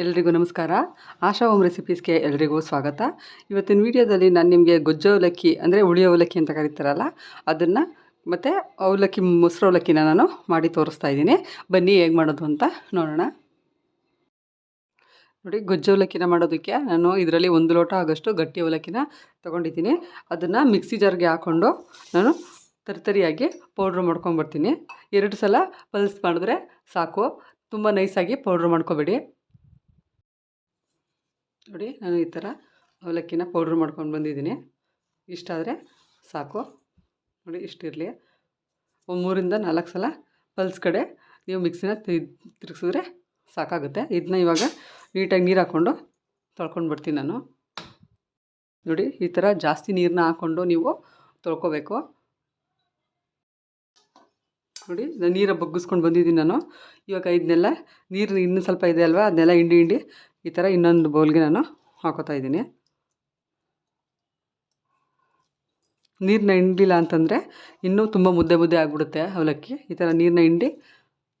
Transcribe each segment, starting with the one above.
ಎಲ್ರಿಗೂ ನಮಸ್ಕಾರ. ಆಶಾ ಹೋಮ್ ರೆಸಿಪೀಸ್ಗೆ ಎಲ್ರಿಗೂ ಸ್ವಾಗತ. ಇವತ್ತಿನ ವಿಡಿಯೋದಲ್ಲಿ ನಾನು ನಿಮಗೆ ಗೊಜ್ಜು ಅವಲಕ್ಕಿ ಅಂದರೆ ಹುಳಿ ಅವಲಕ್ಕಿ ಅಂತ ಕರೀತಾರಲ್ಲ, ಅದನ್ನು ಮತ್ತು ಅವಲಕ್ಕಿ, ಮೊಸರು ಅವಲಕ್ಕಿನ ನಾನು ಮಾಡಿ ತೋರಿಸ್ತಾ ಇದ್ದೀನಿ. ಬನ್ನಿ ಹೇಗೆ ಮಾಡೋದು ಅಂತ ನೋಡೋಣ. ನೋಡಿ, ಗೊಜ್ಜು ಅವಲಕ್ಕಿನ ಮಾಡೋದಕ್ಕೆ ನಾನು ಇದರಲ್ಲಿ ಒಂದು ಲೋಟ ಆಗೋಷ್ಟು ಗಟ್ಟಿ ಅವಲಕ್ಕಿನ ತೊಗೊಂಡಿದ್ದೀನಿ. ಅದನ್ನು ಮಿಕ್ಸಿ ಜಾರ್ಗೆ ಹಾಕ್ಕೊಂಡು ನಾನು ತರಿತರಿಯಾಗಿ ಪೌಡ್ರ್ ಮಾಡ್ಕೊಂಬರ್ತೀನಿ ಎರಡು ಸಲ ಪಲ್ಸ್ ಮಾಡಿದ್ರೆ ಸಾಕು. ತುಂಬ ನೈಸಾಗಿ ಪೌಡ್ರ್ ಮಾಡ್ಕೊಬೇಡಿ. ನೋಡಿ ನಾನು ಈ ಥರ ಅವಲಕ್ಕಿನ ಪೌಡ್ರ್ ಮಾಡ್ಕೊಂಡು ಬಂದಿದ್ದೀನಿ. ಇಷ್ಟಾದರೆ ಸಾಕು. ನೋಡಿ ಇಷ್ಟಿರಲಿ ಒಂದು ಮೂರಿಂದ ನಾಲ್ಕು ಸಲ ಪಲ್ಸ್ ಕಡೆ ನೀವು ಮಿಕ್ಸಿನ ತಿರುಗಿಸಿದ್ರೆ ಸಾಕಾಗುತ್ತೆ. ಇದನ್ನ ಇವಾಗ ನೀಟಾಗಿ ನೀರು ಹಾಕ್ಕೊಂಡು ತೊಳ್ಕೊಂಡು ಬಿಡ್ತೀನಿ ನಾನು. ನೋಡಿ ಈ ಥರ ಜಾಸ್ತಿ ನೀರನ್ನ ಹಾಕ್ಕೊಂಡು ನೀವು ತೊಳ್ಕೊಬೇಕು. ನೋಡಿ ನಾನು ನೀರ ಬಗ್ಗಿಸ್ಕೊಂಡು ಬಂದಿದ್ದೀನಿ ನಾನು. ಇವಾಗ ಇದನ್ನೆಲ್ಲ ನೀರು ಇನ್ನೂ ಸ್ವಲ್ಪ ಇದೆ ಅಲ್ವಾ? ಅದನ್ನೆಲ್ಲ ಹಿಂಡಿ ಹಿಂಡಿ ಈ ಥರ ಇನ್ನೊಂದು ಬೌಲ್ಗೆ ನಾನು ಹಾಕೋತಾ ಇದ್ದೀನಿ. ನೀರನ್ನ ಹಿಂಡಿಲ್ಲ ಅಂತಂದರೆ ಇನ್ನೂ ತುಂಬ ಮುದ್ದೆ ಮುದ್ದೆ ಆಗಿಬಿಡುತ್ತೆ ಅವಲಕ್ಕಿ. ಈ ಥರ ನೀರನ್ನ ಹಿಂಡಿ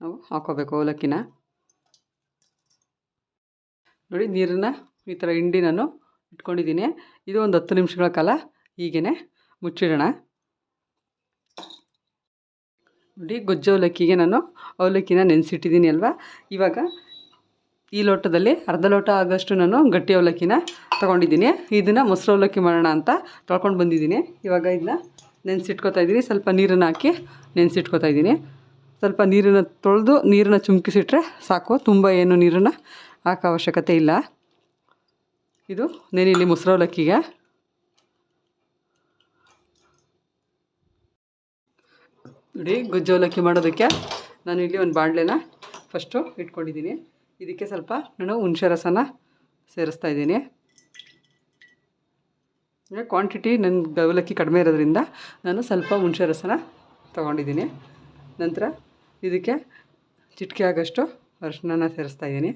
ನಾವು ಹಾಕೋಬೇಕು ಅವಲಕ್ಕಿನ. ನೋಡಿ ನೀರನ್ನು ಈ ಥರ ಹಿಂಡಿ ನಾನು ಇಟ್ಕೊಂಡಿದ್ದೀನಿ. ಇದು ಒಂದು ಹತ್ತು ನಿಮಿಷಗಳ ಕಾಲ ಹೀಗೇ ಮುಚ್ಚಿಡೋಣ. ನೋಡಿ ಗೊಜ್ಜು ಅವಲಕ್ಕಿಗೆ ನಾನು ಅವಲಕ್ಕಿನ ನೆನೆಸಿಟ್ಟಿದ್ದೀನಿ ಅಲ್ವಾ? ಇವಾಗ ಈ ಲೋಟದಲ್ಲಿ ಅರ್ಧ ಲೋಟ ಆಗೋಷ್ಟು ನಾನು ಗಟ್ಟಿ ಅವಲಕ್ಕಿನ ತೊಗೊಂಡಿದ್ದೀನಿ. ಇದನ್ನು ಮೊಸರು ಅವಲಕ್ಕಿ ಮಾಡೋಣ ಅಂತ ತೊಳ್ಕೊಂಡು ಬಂದಿದ್ದೀನಿ. ಇವಾಗ ಇದನ್ನ ನೆನೆಸಿಟ್ಕೊತಾ ಇದ್ದೀನಿ. ಸ್ವಲ್ಪ ನೀರನ್ನು ಹಾಕಿ ನೆನೆಸಿಟ್ಕೊತಾ ಇದ್ದೀನಿ. ಸ್ವಲ್ಪ ನೀರನ್ನು ತೊಳೆದು ನೀರನ್ನು ಚುಮ್ಕಿಸಿಟ್ರೆ ಸಾಕು. ತುಂಬ ಏನು ನೀರನ್ನು ಹಾಕೋ ಅವಶ್ಯಕತೆ ಇಲ್ಲ. ಇದು ನೆನೆಯಲ್ಲಿ ಮೊಸರು ಅವಲಕ್ಕಿಗೆ. ನೋಡಿ, ಗೊಜ್ಜು ಅವಲಕ್ಕಿ ಮಾಡೋದಕ್ಕೆ ನಾನು ಇಲ್ಲಿ ಒಂದು ಬಾಣಲೆನ ಫಸ್ಟು ಇಟ್ಕೊಂಡಿದ್ದೀನಿ. ಇದಕ್ಕೆ ಸ್ವಲ್ಪ ನಾನು ಹುಣಸೆ ರಸನ ಸೇರಿಸ್ತಾ ಇದ್ದೀನಿ. ಕ್ವಾಂಟಿಟಿ ನನ್ನ ಅವಲಕ್ಕಿ ಕಡಿಮೆ ಇರೋದ್ರಿಂದ ನಾನು ಸ್ವಲ್ಪ ಹುಣಸೆ ರಸನ ತೊಗೊಂಡಿದ್ದೀನಿ. ನಂತರ ಇದಕ್ಕೆ ಚಿಟಿಕೆ ಆಗೋಷ್ಟು ಅರಿಶಿನ ಸೇರಿಸ್ತಾ ಇದ್ದೀನಿ.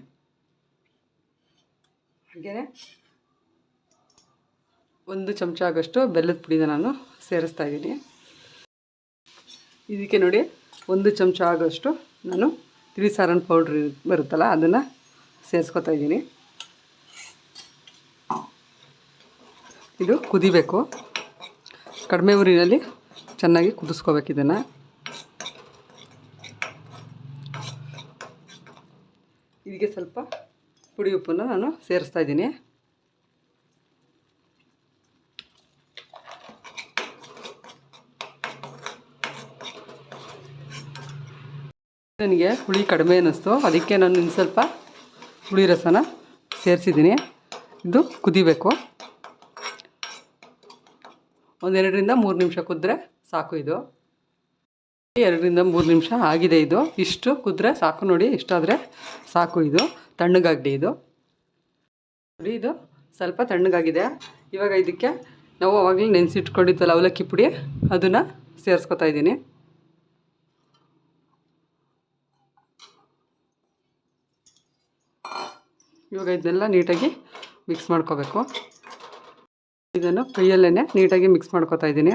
ಹಾಗೆಯೇ ಒಂದು ಚಮಚ ಆಗೋಷ್ಟು ಬೆಲ್ಲದ ಪುಡಿನ ನಾನು ಸೇರಿಸ್ತಾ ಇದ್ದೀನಿ. ಇದಕ್ಕೆ ನೋಡಿ ಒಂದು ಚಮಚ ಆಗೋಷ್ಟು ನಾನು ತಿಳಿ ಸಾರನ್ನು ಪೌಡ್ರ್ ಬರುತ್ತಲ್ಲ, ಅದನ್ನು ಸೇರಿಸ್ಕೊತಾ ಇದ್ದೀನಿ. ಇದು ಕುದಿಬೇಕು. ಕಡಿಮೆ ಊರಿನಲ್ಲಿ ಚೆನ್ನಾಗಿ ಕುದಿಸ್ಕೋಬೇಕು ಇದನ್ನು. ಇದಕ್ಕೆ ಸ್ವಲ್ಪ ಪುಡಿ ಉಪ್ಪನ್ನು ನಾನು ಸೇರಿಸ್ತಾ ಇದ್ದೀನಿ. ನನಗೆ ಹುಳಿ ಕಡಿಮೆ ಅನ್ನಿಸ್ತು. ಅದಕ್ಕೆ ನಾನು ಇನ್ನು ಸ್ವಲ್ಪ ಹುಳಿ ರಸನ ಸೇರಿಸಿದ್ದೀನಿ. ಇದು ಕುದಿಬೇಕು. ಒಂದೆರಡರಿಂದ ಮೂರು ನಿಮಿಷ ಕುದ್ರೆ ಸಾಕು ಇದು. ಎರಡರಿಂದ ಮೂರು ನಿಮಿಷ ಆಗಿದೆ ಇದು. ಇಷ್ಟು ಕುದ್ರೆ ಸಾಕು ನೋಡಿ ಇಷ್ಟಾದರೆ ಸಾಕು ಇದು. ತಣ್ಣಗಾಗಲಿ ಇದು. ನೋಡಿ ಇದು ಸ್ವಲ್ಪ ತಣ್ಣಗಾಗಿದೆ. ಇವಾಗ ಇದಕ್ಕೆ ನಾವು ಅವಾಗಲೇ ನೆನೆಸಿಟ್ಕೊಂಡಿದ್ದಲ್ಲ ಅವಲಕ್ಕಿ ಪುಡಿ, ಅದನ್ನು ಸೇರಿಸ್ಕೊತಾ ಇದ್ದೀನಿ. ಇವಾಗ ಇದನ್ನೆಲ್ಲ ನೀಟಾಗಿ ಮಿಕ್ಸ್ ಮಾಡ್ಕೋಬೇಕು. ಇದನ್ನು ಕೈಯಲ್ಲೇ ನೀಟಾಗಿ ಮಿಕ್ಸ್ ಮಾಡ್ಕೋತಾ ಇದ್ದೀನಿ.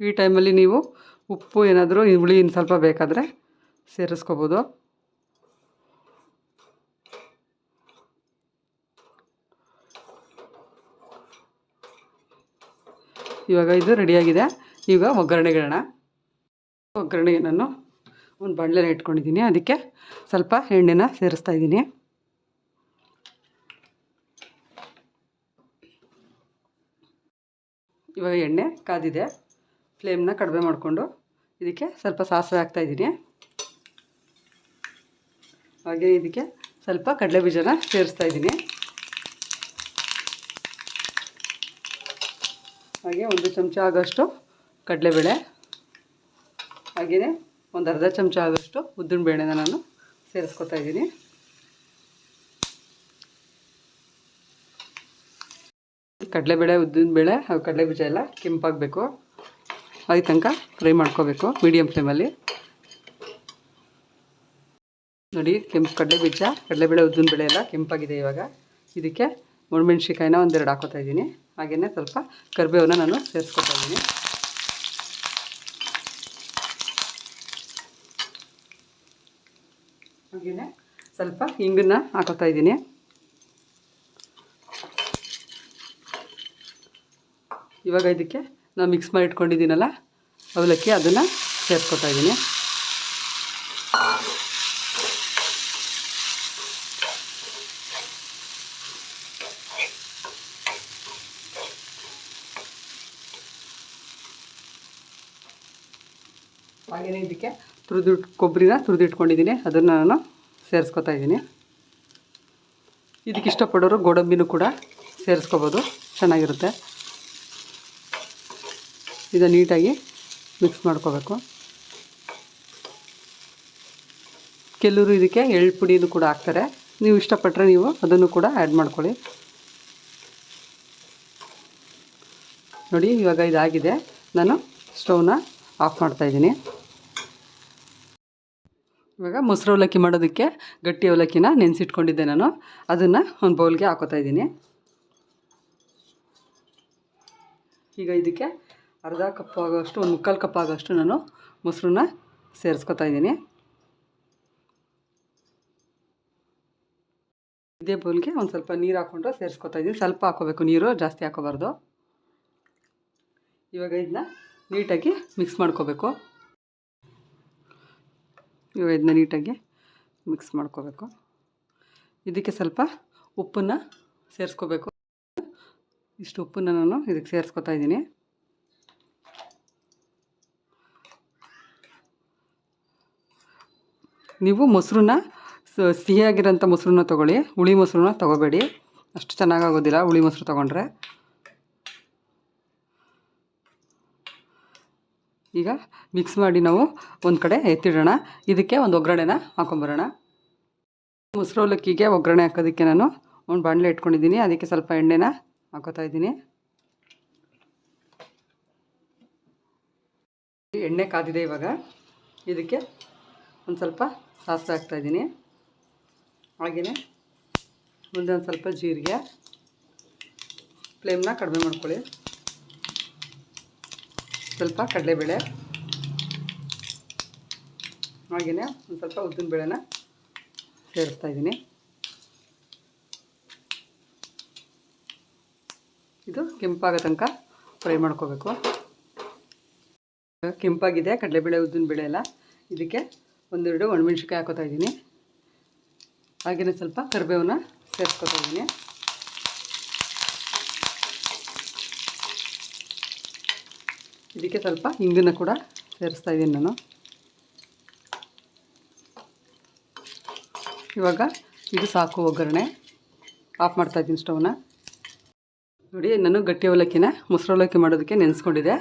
ಈ ಟೈಮಲ್ಲಿ ನೀವು ಉಪ್ಪು ಏನಾದರೂ ಹುಳಿ ಇನ್ನು ಸ್ವಲ್ಪ ಬೇಕಾದರೆ ಸೇರಿಸ್ಕೋಬೋದು. ಇವಾಗ ಇದು ರೆಡಿಯಾಗಿದೆ ಈಗ ಒಗ್ಗರಣೆಗಿಡೋಣ ಒಗ್ಗರಣೆಗೆ ನಾನು ಒಂದು ಬಾಣಲೆನ ಇಟ್ಕೊಂಡಿದ್ದೀನಿ. ಅದಕ್ಕೆ ಸ್ವಲ್ಪ ಎಣ್ಣೆನ ಸೇರಿಸ್ತಾ ಇದ್ದೀನಿ. ಇವಾಗ ಎಣ್ಣೆ ಕಾದಿದೆ. ಫ್ಲೇಮ್ನ ಕಡಿಮೆ ಮಾಡಿಕೊಂಡು ಇದಕ್ಕೆ ಸ್ವಲ್ಪ ಸಾಸಿವೆ ಹಾಕ್ತಾಯಿದ್ದೀನಿ ಹಾಗೆ ಇದಕ್ಕೆ ಸ್ವಲ್ಪ ಕಡಲೆ ಬೀಜನ ಸೇರಿಸ್ತಾ ಇದ್ದೀನಿ. ಹಾಗೆ ಒಂದು ಚಮಚ ಆಗೋಷ್ಟು ಕಡಲೆಬೇಳೆ. ಹಾಗೆಯೇ ಒಂದು ಅರ್ಧ ಚಮಚ ಆದಷ್ಟು ಉದ್ದಿನ ಬೇಳೆನ ನಾನು ಸೇರಿಸ್ಕೊತಾ ಇದ್ದೀನಿ. ಕಡಲೆಬೇಳೆ ಉದ್ದಿನಬೇಳೆ ಹಾಗೂ ಕಡಲೆ ಬೀಜ ಎಲ್ಲ ಕೆಂಪಾಗಬೇಕು. ಅದಕ್ಕೆ ತನಕ ಫ್ರೈ ಮಾಡ್ಕೋಬೇಕು ಮೀಡಿಯಮ್ ಫ್ಲೇಮಲ್ಲಿ. ನೋಡಿ, ಕೆಂಪು ಕಡಲೆ ಬೀಜ ಕಡಲೆಬೇಳೆ ಉದ್ದಿನಬೇಳೆ ಎಲ್ಲ ಕೆಂಪಾಗಿದೆ ಇವಾಗ. ಇದಕ್ಕೆ ಒಣಮೆಣ್ಸಿಕಾಯಿನ ಒಂದೆರಡು ಹಾಕೋತಾ ಇದ್ದೀನಿ. ಹಾಗೆಯೇ ಸ್ವಲ್ಪ ಕರಿಬೇವನ್ನ ನಾನು ಸೇರಿಸ್ಕೊತಾ ಇದ್ದೀನಿ. ಹಾಗೆಯೇ ಸ್ವಲ್ಪ ಹಿಂಗನ್ನ ಹಾಕೋತಾ ಇದ್ದೀನಿ. ಇವಾಗ ಇದಕ್ಕೆ ನಾವು ಮಿಕ್ಸ್ ಮಾಡಿ ಇಟ್ಕೊಂಡಿದ್ದೀನಲ್ಲ, ಅವಲಕ್ಕಿ ಅದನ್ನು ಸೇರ್ಕೊತಾ ಇದ್ದೀನಿ. ಹಾಗೆಯೇ ಇದಕ್ಕೆ ತುರಿದು ಕೊಬ್ಬರಿನ ತುರಿದಿಟ್ಕೊಂಡಿದ್ದೀನಿ. ಅದನ್ನು ನಾನು ಸೇರಿಸ್ಕೊತಾ ಇದ್ದೀನಿ. ಇದಕ್ಕೆ ಇಷ್ಟಪಡೋರು ಗೋಡಂಬಿನೂ ಕೂಡ ಸೇರಿಸ್ಕೋಬೋದು. ಚೆನ್ನಾಗಿರುತ್ತೆ. ಇದು ನೀಟಾಗಿ ಮಿಕ್ಸ್ ಮಾಡ್ಕೋಬೇಕು. ಕೆಲವರು ಇದಕ್ಕೆ ಎಳ್ಳು ಪುಡಿನೂ ಕೂಡ ಹಾಕ್ತಾರೆ. ನೀವು ಇಷ್ಟಪಟ್ಟರೆ ನೀವು ಅದನ್ನು ಕೂಡ ಆ್ಯಡ್ ಮಾಡ್ಕೊಳ್ಳಿ. ನೋಡಿ, ಇವಾಗ ಇದಾಗಿದೆ. ನಾನು ಸ್ಟವ್ನ ಆಫ್ ಮಾಡ್ತಾಯಿದ್ದೀನಿ ಇವಾಗ ಮೊಸರು ಅವಲಕ್ಕಿ ಮಾಡೋದಕ್ಕೆ ಗಟ್ಟಿ ಅವಲಕ್ಕಿನ ನೆನೆಸಿಟ್ಕೊಂಡಿದ್ದೆ ನಾನು. ಅದನ್ನು ಒಂದು ಬೌಲ್ಗೆ ಹಾಕೋತಾ ಇದ್ದೀನಿ. ಈಗ ಇದಕ್ಕೆ ಅರ್ಧ ಕಪ್ ಆಗೋಷ್ಟು ಒಂದು ಮುಕ್ಕಾಲು ಕಪ್ ಆಗೋಷ್ಟು ನಾನು ಮೊಸರನ್ನ ಸೇರಿಸ್ಕೊತಾ ಇದ್ದೀನಿ. ಇದೇ ಬೌಲ್ಗೆ ಒಂದು ಸ್ವಲ್ಪ ನೀರು ಹಾಕ್ಕೊಂಡು ಸೇರಿಸ್ಕೊತಾ ಇದ್ದೀನಿ. ಸ್ವಲ್ಪ ಹಾಕೋಬೇಕು, ನೀರು ಜಾಸ್ತಿ ಹಾಕೋಬಾರ್ದು. ಇವಾಗ ಇದನ್ನ ನೀಟಾಗಿ ಮಿಕ್ಸ್ ಮಾಡ್ಕೋಬೇಕು. ಇದನ್ನ ನೀಟಾಗಿ ಮಿಕ್ಸ್ ಮಾಡ್ಕೋಬೇಕು. ಇದಕ್ಕೆ ಸ್ವಲ್ಪ ಉಪ್ಪನ್ನು ಸೇರಿಸ್ಕೋಬೇಕು. ಇಷ್ಟು ಉಪ್ಪನ್ನು ನಾನು ಇದಕ್ಕೆ ಸೇರಿಸ್ಕೊತಾ ಇದ್ದೀನಿ. ನೀವು ಮೊಸರನ್ನ ಸಿಹಿಯಾಗಿರೋಂಥ ಮೊಸರನ್ನ ತೊಗೊಳ್ಳಿ. ಹುಳಿ ಮೊಸರನ್ನ ತೊಗೋಬೇಡಿ. ಅಷ್ಟು ಚೆನ್ನಾಗಾಗೋದಿಲ್ಲ ಹುಳಿ ಮೊಸರು ತೊಗೊಂಡ್ರೆ. ಈಗ ಮಿಕ್ಸ್ ಮಾಡಿ ನಾವು ಒಂದು ಕಡೆ ಎತ್ತಿಡೋಣ. ಇದಕ್ಕೆ ಒಂದು ಒಗ್ಗರಣೆನ ಹಾಕೊಂಬರೋಣ. ಮೊಸರು ಅವಲಕ್ಕಿಗೆ ಒಗ್ಗರಣೆ ಹಾಕೋದಕ್ಕೆ ನಾನು ಒಂದು ಬಾಣಲೆ ಇಟ್ಕೊಂಡಿದ್ದೀನಿ. ಅದಕ್ಕೆ ಸ್ವಲ್ಪ ಎಣ್ಣೆನ ಹಾಕೋತಾ ಇದ್ದೀನಿ. ಎಣ್ಣೆ ಕಾದಿದೆ ಇವಾಗ. ಇದಕ್ಕೆ ಒಂದು ಸ್ವಲ್ಪ ಸಾಸಿವೆ ಹಾಕ್ತಾಯಿದ್ದೀನಿ ಹಾಗೆಯೇ ಮುಂದೆ ಒಂದು ಸ್ವಲ್ಪ ಜೀರಿಗೆ. ಫ್ಲೇಮ್ನ ಕಡಿಮೆ ಮಾಡ್ಕೊಳ್ಳಿ. ಸ್ವಲ್ಪ ಕಡಲೆಬೇಳೆ. ಹಾಗೆಯೇ ಒಂದು ಸ್ವಲ್ಪ ಉದ್ದಿನ ಬೇಳೆನ ಸೇರಿಸ್ತಾ ಇದ್ದೀನಿ. ಇದು ಕೆಂಪಾಗೋ ತನಕ ಫ್ರೈ ಮಾಡ್ಕೋಬೇಕು. ಕೆಂಪಾಗಿದೆ ಕಡಲೆಬೇಳೆ, ಉದ್ದಿನ ಬೇಳೆ ಎಲ್ಲ. ಇದಕ್ಕೆ ಒಂದೆರಡು ಒಣಮೆಣ್ಸಿಕಾಯಿ ಹಾಕೋತಾ ಇದ್ದೀನಿ. ಹಾಗೆಯೇ ಸ್ವಲ್ಪ ಕರಿಬೇವನ್ನ ಸೇರಿಸ್ಕೊತಾ ಇದ್ದೀನಿ. ಇದಕ್ಕೆ ಸ್ವಲ್ಪ ಹಿಂಗನ್ನ ಕೂಡ ಸೇರಿಸ್ತಾ ಇದ್ದೀನಿ ನಾನು. ಇವಾಗ ಇದು ಸಾಕು ಒಗ್ಗರಣೆ. ಆಫ್ ಮಾಡ್ತಾ ಇದ್ದೀನಿ ಸ್ಟವ್ನ. ನೋಡಿ, ನಾನು ಗಟ್ಟಿ ಅವಲಕ್ಕಿನ ಮೊಸರು ಅವಲಕ್ಕಿ ಮಾಡೋದಕ್ಕೆ ನೆನೆಸ್ಕೊಂಡಿದೆ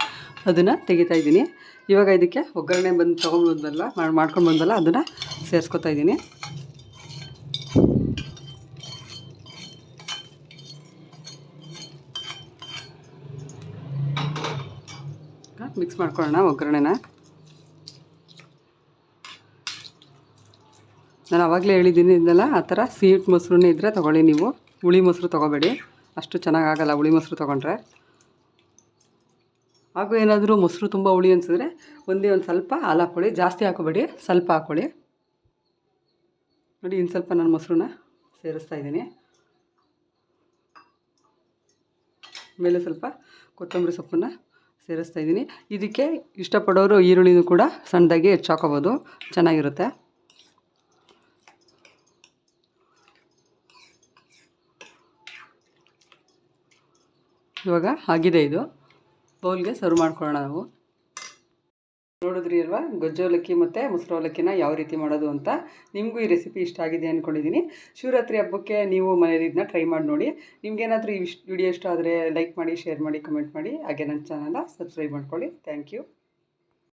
ಅದನ್ನು ತೆಗಿತಾ ಇದ್ದೀನಿ. ಇವಾಗ ಇದಕ್ಕೆ ಒಗ್ಗರಣೆ ಬಂದು ತೊಗೊಂಡು ಬಂದಲ್ಲ ಮಾಡಿ ಮಾಡ್ಕೊಂಡು ಬಂದಲ್ಲ ಅದನ್ನು ಸೇರಿಸ್ಕೊತಾ ಇದ್ದೀನಿ. ಮಿಕ್ಸ್ ಮಾಡ್ಕೊಳ್ಳೋಣ ಒಗ್ಗರಣೆನ. ನಾನು ಆವಾಗಲೇ ಹೇಳಿದ್ದೀನಿ ಇದನ್ನೆಲ್ಲ ಆ ಥರ ಸ್ವೀಟ್ ಮೊಸರನ್ನೇ ಇದ್ದರೆ ತೊಗೊಳ್ಳಿ ನೀವು. ಹುಳಿ ಮೊಸರು ತೊಗೋಬೇಡಿ. ಅಷ್ಟು ಚೆನ್ನಾಗಾಗಲ್ಲ ಹುಳಿ ಮೊಸರು ತೊಗೊಂಡ್ರೆ. ಹಾಗೂ ಏನಾದರೂ ಮೊಸರು ತುಂಬ ಹುಳಿ ಅನಿಸಿದ್ರೆ ಒಂದೇ ಒಂದು ಸ್ವಲ್ಪ ಹಾಲು ಹಾಕ್ಕೊಳ್ಳಿ ಜಾಸ್ತಿ ಹಾಕೋಬೇಡಿ ಸ್ವಲ್ಪ ಹಾಕ್ಕೊಳ್ಳಿ. ನೋಡಿ, ಇನ್ನು ಸ್ವಲ್ಪ ನಾನು ಮೊಸರನ್ನ ಸೇರಿಸ್ತಾ ಇದ್ದೀನಿ. ಮೇಲೆ ಸ್ವಲ್ಪ ಕೊತ್ತಂಬರಿ ಸೊಪ್ಪನ್ನು ಸೇರಿಸ್ತಾ ಇದ್ದೀನಿ. ಇದಕ್ಕೆ ಇಷ್ಟಪಡೋರು ಈರುಳ್ಳಿನೂ ಕೂಡ ಸಣ್ಣದಾಗಿ ಹೆಚ್ಚಾಕೋಬೋದು. ಚೆನ್ನಾಗಿರುತ್ತೆ. ಇವಾಗ ಆಗಿದೆ ಇದು. ಬೌಲ್ಗೆ ಸರ್ವ್ ಮಾಡ್ಕೊಳ್ಳೋಣ ನಾವು. ನೋಡಿದ್ರಿ ಅಲ್ವಾ? ಗೊಜ್ಜೋಲಕ್ಕಿ ಮತ್ತು ಮೊಸರು ಅವಲಕ್ಕಿನ ಯಾವ ರೀತಿ ಮಾಡೋದು ಅಂತ ನಿಮಗೂ ಈ ರೆಸಿಪಿ ಇಷ್ಟ ಆಗಿದೆ ಅಂದ್ಕೊಂಡಿದ್ದೀನಿ ಶಿವರಾತ್ರಿ ಹಬ್ಬಕ್ಕೆ ನೀವು ಮನೇಲಿ ಇದನ್ನ ಟ್ರೈ ಮಾಡಿ ನೋಡಿ. ನಿಮ್ಗೇನಾದರೂ ಈ ವಿಡಿಯೋ ಇಷ್ಟ ಆದರೆ ಲೈಕ್ ಮಾಡಿ ಶೇರ್ ಮಾಡಿ ಕಮೆಂಟ್ ಮಾಡಿ. ಹಾಗೆ ನನ್ನ ಚಾನಲ್ನ ಸಬ್ಸ್ಕ್ರೈಬ್ ಮಾಡ್ಕೊಳ್ಳಿ. Thank you